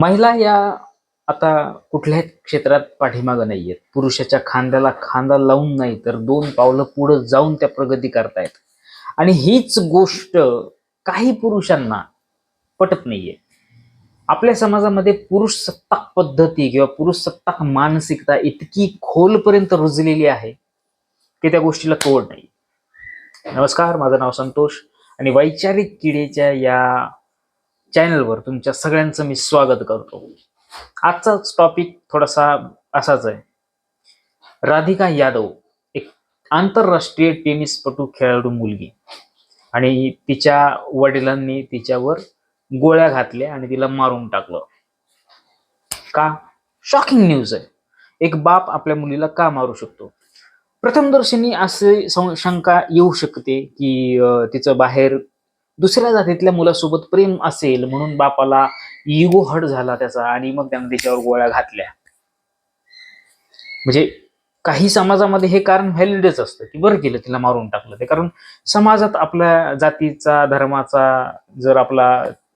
महिला या आता कुठल्याही क्षेत्रात पाठीमागं नाही आहेत पुरुषाच्या खांद्याला खांदा लावून नाही तर दोन पावलं पुढं जाऊन त्या प्रगती करतायत. आणि हीच गोष्ट काही पुरुषांना पटत नाहीये. आपल्या समाजामध्ये पुरुष सत्ताक पद्धती किंवा पुरुष सत्ताक मानसिकता इतकी खोलपर्यंत रुजलेली आहे की त्या गोष्टीला तोड नाही नमस्कार माझं नाव संतोष. आणि वैचारिक किडेच्या या चॅनलवर तुमच्या सगळ्यांचं मी स्वागत करतो. आजचाच टॉपिक थोडासा असाच आहे. राधिका यादव एक आंतरराष्ट्रीय टेनिसपटू खेळाडू मुलगी. आणि तिच्या वडिलांनी तिच्यावर गोळ्या घातल्या आणि तिला मारून टाकलं. का? शॉकिंग न्यूज आहे. एक बाप आपल्या मुलीला का मारू शकतो? प्रथमदर्शनी असे शंका येऊ शकते की तिचं बाहेर दुसऱ्या जातीतल्या मुलासोबत प्रेम असेल म्हणून बापाला इगो हट झाला त्याचा आणि मग त्यानं त्याच्यावर गोळ्या घातल्या. म्हणजे काही समाजामध्ये हे कारण व्हॅलिडच असतं की बरं केलं तिला मारून टाकलं ते. कारण समाजात आपल्या जातीचा धर्माचा जर आपला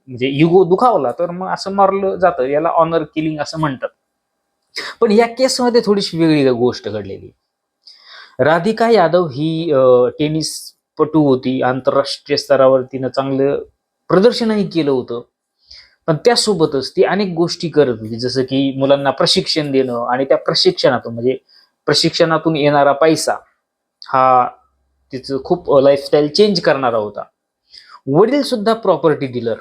म्हणजे युगो दुखावला तर मग असं मारलं जातं. याला ऑनर किलिंग असं म्हणतात. पण या केसमध्ये थोडीशी वेगळी गोष्ट घडलेली राधिका यादव ही टेनिस पटू होती आंतरराष्ट्रीय स्तरावर तिनं चांगलं प्रदर्शनही केलं होतं. पण त्यासोबतच ती अनेक गोष्टी करत होती जसं की मुलांना प्रशिक्षण देणं आणि त्या प्रशिक्षणातून म्हणजे प्रशिक्षणातून येणारा पैसा हा तिचं खूप लाईफस्टाईल चेंज करणारा होता. वडील सुद्धा प्रॉपर्टी डीलर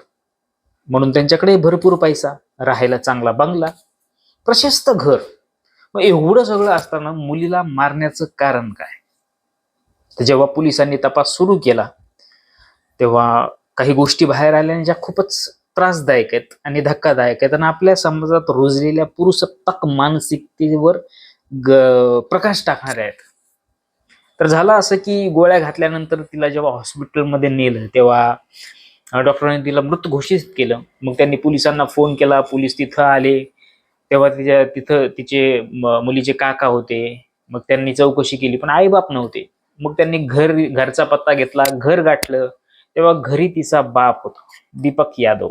म्हणून त्यांच्याकडे भरपूर पैसा राहायला चांगला बंगला प्रशस्त घर. मग एवढं सगळं असताना मुलीला मारण्याचं कारण काय? तर जेव्हा पोलिसांनी तपास सुरू केला तेव्हा काही गोष्टी बाहेर आल्याने ज्या खूपच त्रासदायक आहेत आणि धक्कादायक आहेत. आणि आपल्या समाजात रुजलेल्या पुरुषसत्ताक मानसिकतेवर ग प्रकाश टाकणाऱ्या आहेत. तर झालं असं की गोळ्या घातल्यानंतर तिला जेव्हा हॉस्पिटलमध्ये नेलं तेव्हा डॉक्टरांनी तिला मृत घोषित केलं. मग त्यांनी पोलिसांना फोन केला पोलीस तिथं आले. तेव्हा तिच्या तिथं तिचे मुलीचे काका होते. मग त्यांनी चौकशी केली पण आईबाप नव्हते. मग त्यांनी घर घरचा पत्ता घेतला घर गाठलं. तेव्हा घरी तिचा बाप होता दीपक यादव.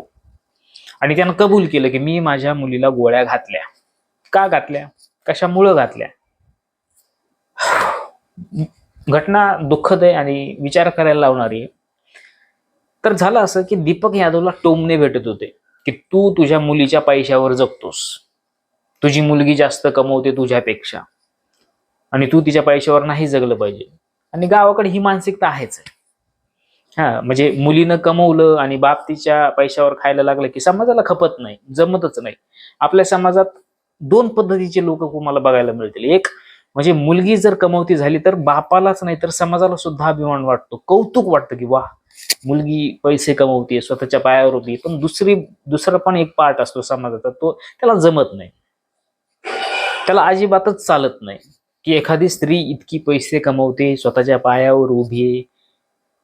आणि त्यानं कबूल केलं की मी माझ्या मुलीला गोळ्या घातल्या. का घातल्या? कशामुळं घातल्या? घटना दुःखद आहे आणि विचार करायला लावणारी आहे. तर झालं असं की दीपक यादवला टोमने भेटत होते की तू तुझ्या मुलीच्या पैशावर जगतोस. तुझी मुलगी जास्त कमवते तुझ्यापेक्षा. आणि तू तिच्या पैशावर नाही जगलं पाहिजे. आणि गावाकडे ही मानसिकता आहेच. हा म्हणजे मुलीनं कमवलं आणि बाप तिच्या पैशावर खायला लागलं की समाजाला खपत नाही जमतच नाही. आपल्या समाजात दोन पद्धतीचे लोक तुम्हाला बघायला मिळतील. एक म्हणजे मुलगी जर कमवती झाली तर बापालाच नाही तर समाजाला सुद्धा अभिमान वाटतो कौतुक वाटतं की वा मुलगी पैसे कमवते स्वतःच्या पायावर होती पण दुसरी दुसरा पण एक पार्ट असतो समाजाचा तो त्याला जमत नाही. त्याला अजिबातच चालत नाही. की एखादी स्त्री इतकी पैसे कमवते स्वतःच्या पायावर उभी आहे.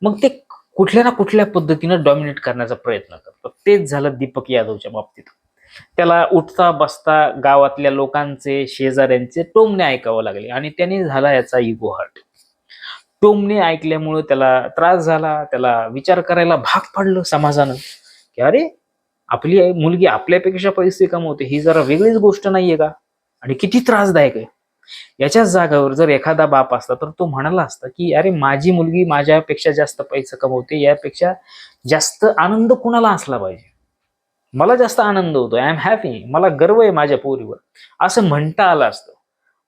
मग ते कुठल्या ना कुठल्या पद्धतीनं डॉमिनेट करण्याचा प्रयत्न करतात तेच झालं दीपक यादवच्या बाबतीत. त्याला उठता बसता गावातल्या लोकांचे शेजाऱ्यांचे टोमणे ऐकावं लागले आणि त्याने झाला याचा इगो हर्ट टोमणे ऐकल्यामुळं त्याला त्रास झाला त्याला विचार करायला भाग पडलं समाजानं. की अरे आपली मुलगी आपल्यापेक्षा पैसे कमवते ही जरा वेगळीच गोष्ट नाहीये का? आणि किती त्रासदायक आहे. याच्याच जागावर जर एखादा बाप असता तर तो म्हणाला असता की अरे माझी मुलगी माझ्यापेक्षा जास्त पैसे कमवते यापेक्षा जास्त आनंद कुणाला असला पाहिजे? मला जास्त आनंद होतो आय एम हॅपी मला गर्व आहे माझ्या पोरीवर. असं म्हणता आलं असतं.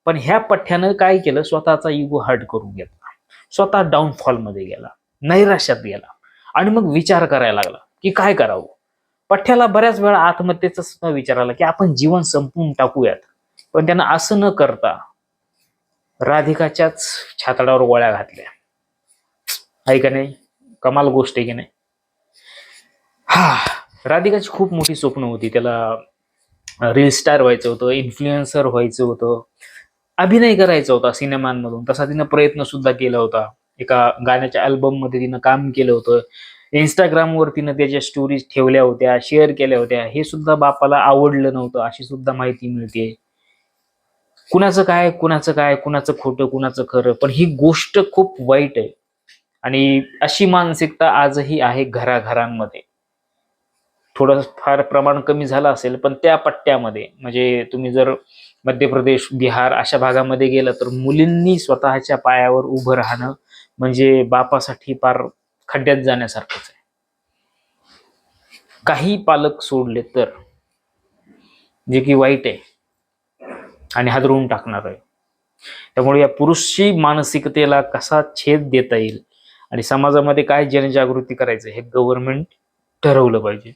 पण ह्या पठ्ठ्यानं काय केलं? स्वतःचा इगो हर्ट करून घेतला. स्वतः डाऊनफॉलमध्ये गेला. नैराश्यात गेला. आणि मग विचार करायला लागला की काय करावं? पठ्ठ्याला बऱ्याच वेळा आत्महत्येचा विचार आला की आपण जीवन संपवून टाकूयात. पण त्यांना असं न करता राधिकाच्याच छाताडावर गोळ्या घातल्या. आहे का नाही? कमाल गोष्ट आहे की नाही? हा राधिकाची खूप मोठी स्वप्न होती. त्याला रील स्टार व्हायचं होतं इन्फ्लुएन्सर व्हायचं होतं. अभिनय करायचा होता सिनेमांमधून. तसा तिनं प्रयत्न सुद्धा केला होता. एका गाण्याच्या अल्बममध्ये तिनं काम केलं होतं. इंस्टाग्रामवर तिनं त्याच्या स्टोरीज ठेवल्या होत्या शेअर केल्या होत्या. हे सुद्धा बापाला आवडलं नव्हतं अशी सुद्धा माहिती मिळते. कुणाचं काय कुणाचं काय कुणाचं खोटं कुणाचं खरं पण ही गोष्ट खूप वाईट आहे. आणि अशी मानसिकता आजही आहे घराघरांमध्ये. थोडं फार प्रमाण कमी झालं असेल पण त्या पट्ट्यामध्ये म्हणजे तुम्ही जर मध्य प्रदेश बिहार अशा भागामध्ये गेलं तर मुलींनी स्वतःच्या पायावर उभं राहणं म्हणजे बापासाठी फार खड्ड्यात जाण्यासारखंच आहे. काही पालक सोडले तर जे की वाईट आहे. आणि हादरवून टाकणार आहे. त्यामुळे या पुरुषी मानसिकतेला कसा छेद देता येईल आणि समाजामध्ये काय जनजागृती करायचं हे गव्हर्नमेंट ठरवलं पाहिजे.